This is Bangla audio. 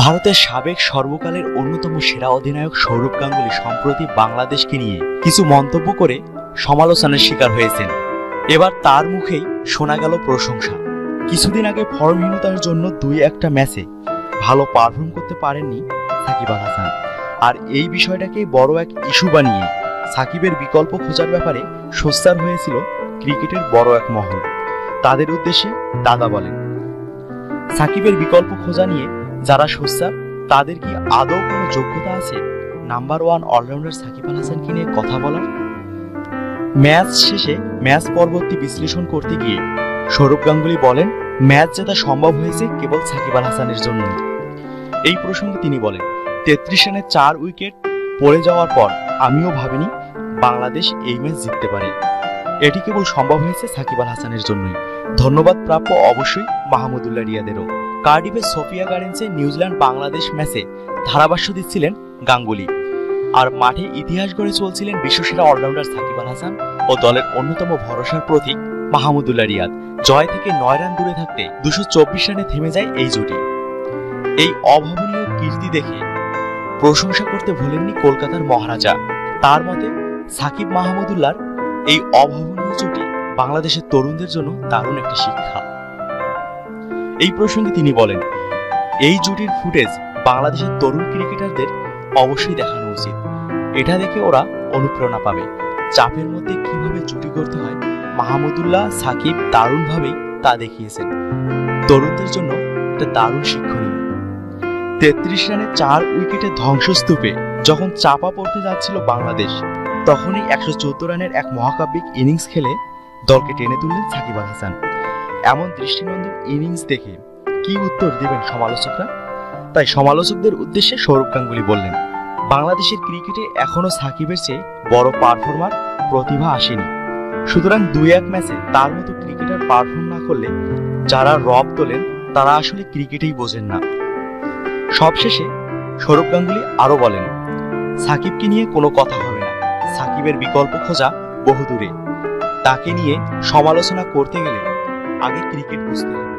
ভারতের সাবেক সর্বকালের অন্যতম সেরা অধিনায়ক সৌরভ গাঙ্গুলি সম্প্রতি বাংলাদেশকে নিয়ে কিছু মন্তব্য করে সমালোচনার শিকার হয়েছেন। এবার তার মুখেই শোনা গেল প্রশংসা। কিছুদিন আগে ফর্মহীনতার জন্য দুই একটা ম্যাচে ভালো পারফর্ম করতে পারেননি সাকিব আল হাসান। আর এই বিষয়টাকে বড় এক ইস্যু বানিয়ে সাকিবের বিকল্প খোঁজার ব্যাপারে সোচ্চার হয়েছিল ক্রিকেটের বড় এক মহল। তাদের উদ্দেশ্যে দাদা বলেন, সাকিবের বিকল্প খোঁজা নিয়ে যারা সোচ্চার তাদের কি আদৌ কোনো যোগ্যতা আছে? Number one allrounder Shakib Al হাসানকে নিয়ে কথা বলার? ম্যাচ শেষে ম্যাচ পরবর্তী বিশ্লেষণ করতে গিয়ে সৌরভ গাঙ্গুলি বলেন, ম্যাচ জেতা সম্ভব হয়েছে কেবল সাকিব আল হাসানের জন্যই। এই প্রসঙ্গে তিনি বলেন, তেত্রিশ রানে চার উইকেট পড়ে যাওয়ার পর আমিও ভাবিনি বাংলাদেশ এই ম্যাচ জিততে পারে। এটি কেবল সম্ভব হয়েছে সাকিব আল হাসানের জন্যই। ধন্যবাদ প্রাপ্য অবশ্যই মাহমুদুল্লাহ রিয়াদেরও। কার্ডিফের সোফিয়া গার্ডেন্সে নিউজিল্যান্ড বাংলাদেশ ম্যাচে ধারাভাষ্য দিচ্ছিলেন গাঙ্গুলি। আর মাঠে ইতিহাস গড়ে চলছিলেন বিশ্বসেরা অলরাউন্ডার সাকিব আল হাসান ও দলের অন্যতম ভরসার প্রতীক মাহমুদুল্লাহ রিয়াদ। জয় থেকে নয় রান দূরে থাকতে দুশো চব্বিশ রানে থেমে যায় এই জুটি। এই অভাবনীয় কীর্তি দেখে প্রশংসা করতে ভুলেননি কলকাতার মহারাজা। তার মতে সাকিব মাহমুদুল্লাহর এই অভাবনীয় জুটি বাংলাদেশের তরুণদের জন্য দারুণ একটি শিক্ষা। এই প্রসঙ্গে তিনি বলেন, এই জুটির ফুটেজ বাংলাদেশের তরুণ ক্রিকেটারদের অবশ্যই দেখানো উচিত। এটা দেখে ওরা অনুপ্রেরণা পাবে। চাপের মধ্যে কীভাবে জুটি করতে হয় মাহমুদুল্লাহ সাকিব দারুণভাবেই তা দেখিয়েছেন। তরুণদের জন্য এটা দারুণ শিক্ষণীয়। তেত্রিশ রানে চার উইকেটে ধ্বংসস্তূপে যখন চাপা পড়তে যাচ্ছিল বাংলাদেশ তখনই একশো চোদ্দ রানের এক মহাকাব্যিক ইনিংস খেলে দলকে টেনে তুললেন সাকিব আল হাসান। এমন দৃষ্টিনন্দন ইনিংস দেখে কি উত্তর দেবেন সমালোচকরা? তাই সমালোচকদের উদ্দেশ্যে সৌরভ গাঙ্গুলি বললেন, বাংলাদেশের ক্রিকেটে এখনও সাকিবের চেয়ে বড় পারফর্মার প্রতিভা আসেনি। সুতরাং দুই এক ম্যাচে তার মতো ক্রিকেটার পারফর্ম না করলে যারা রব তোলেন, তারা আসলে ক্রিকেটেই বোঝেন না। সবশেষে সৌরভ গাঙ্গুলি আরও বলেন, সাকিবকে নিয়ে কোনো কথা হবে সাকিবের বিকল্প খোঁজা বহুদূরে। তাকে নিয়ে সমালোচনা করতে গেলে আগে ক্রিকেট বুঝতে হবে।